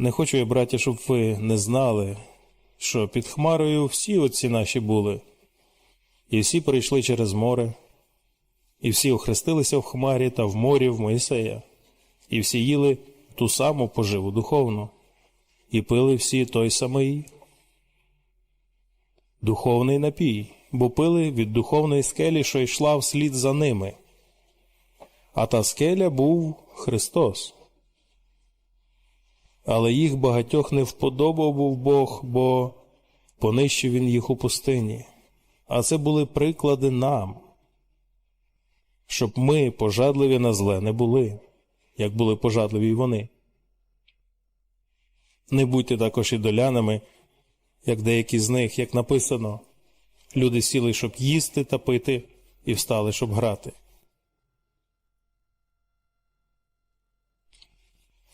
Не хочу я, браті, щоб ви не знали, що під Хмарою всі отці наші були, і всі прийшли через море, і всі охрестилися в Хмарі та в морі в Моїсея, і всі їли ту саму поживу духовну, і пили всі той самий духовний напій, бо пили від духовної скелі, що йшла вслід за ними. А та скеля був Христос. Але їх багатьох не вподобав був Бог, бо понищив він їх у пустині. А це були приклади нам, щоб ми пожадливі на зле не були, як були пожадливі й вони. Не будьте також ідолянами, як деякі з них, як написано, люди сіли, щоб їсти та пити, і встали, щоб грати.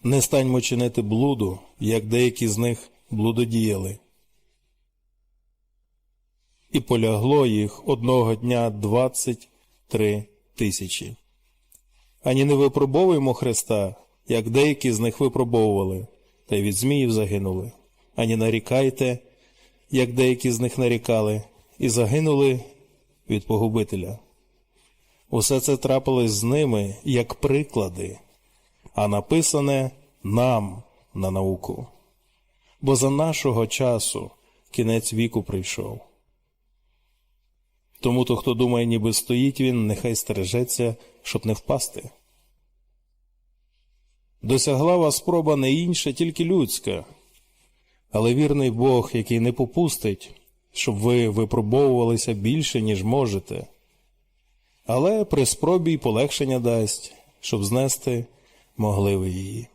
Не станьмо чинити блуду, як деякі з них блудодіяли. І полягло їх одного дня двадцять три тисячі. Ані не випробовуємо Христа, як деякі з них випробовували, та й від зміїв загинули. Ані нарікайте, як деякі з них нарікали, і загинули від погубителя. Усе це трапилось з ними як приклади, а написане нам на науку. Бо за нашого часу кінець віку прийшов. Тому то, хто думає, ніби стоїть він, нехай стережеться, щоб не впасти. Досягла вас спроба не інша, тільки людська, але вірний Бог, який не попустить, щоб ви випробовувалися більше, ніж можете, але при спробі й полегшення дасть, щоб знести могли ви її.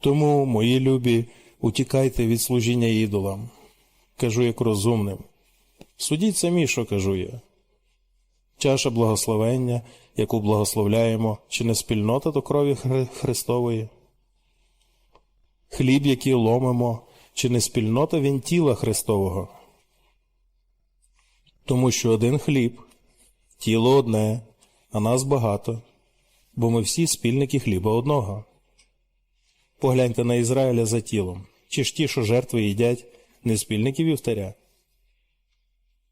Тому, мої любі, утікайте від служіння ідолам, кажу як розумним. Судіть самі, що кажу я. Чаша благословення, яку благословляємо, чи не спільнота до крові Хри- Христової? Хліб, який ломимо, чи не спільнота він тіла Христового? Тому що один хліб, тіло одне, а нас багато, бо ми всі спільники хліба одного. Погляньте на Ізраїля за тілом, чи ж ті, що жертви їдять, не спільники вівтаря?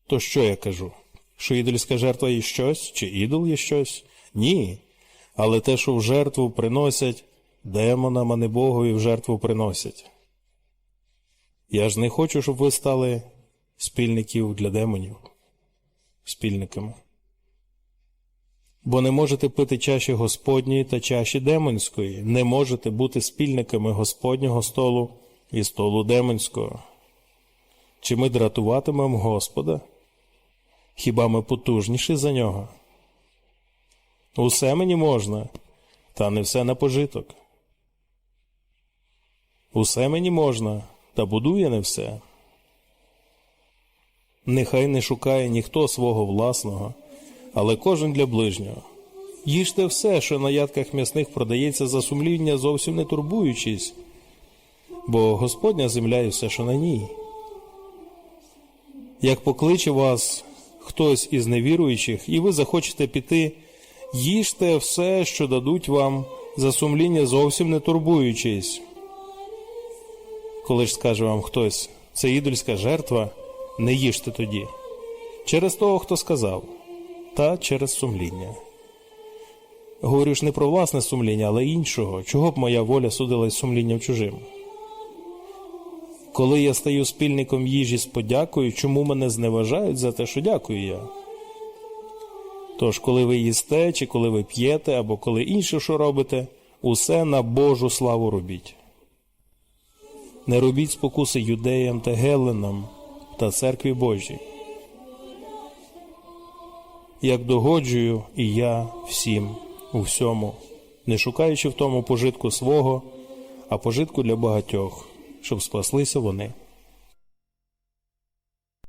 То що я кажу? Що ідольська жертва є щось, чи ідол є щось? Ні. Але те, що в жертву приносять, демонам, а не Богові в жертву приносять. Я ж не хочу, щоб ви стали спільників для демонів, спільниками. Бо не можете пити чаші Господньої та чаші демонської, не можете бути спільниками Господнього столу і столу демонського. Чи ми дратуватимемо Господа? Хіба ми потужніші за нього? Усе мені можна, та не все на пожиток. Усе мені можна, та будує не все. Нехай не шукає ніхто свого власного, але кожен для ближнього. Їжте все, що на ядках м'ясних продається за сумління, зовсім не турбуючись, бо Господня земля і все, що на ній. Як покличе вас хтось із невіруючих, і ви захочете піти, їжте все, що дадуть вам за сумління, зовсім не турбуючись. Коли ж скаже вам хтось, це ідольська жертва, не їжте тоді. Через того, хто сказав, та через сумління. Говорю ж не про власне сумління, але іншого, чого б моя воля судилась сумлінням чужим. Коли я стаю спільником їжі з подякою, чому мене зневажають за те, що дякую я? Тож, коли ви їсте, чи коли ви п'єте, або коли інше що робите, усе на Божу славу робіть. Не робіть спокуси юдеям та геленам та церкві Божій. Як догоджую і я всім у всьому, не шукаючи в тому пожитку свого, а пожитку для багатьох, щоб спаслися вони.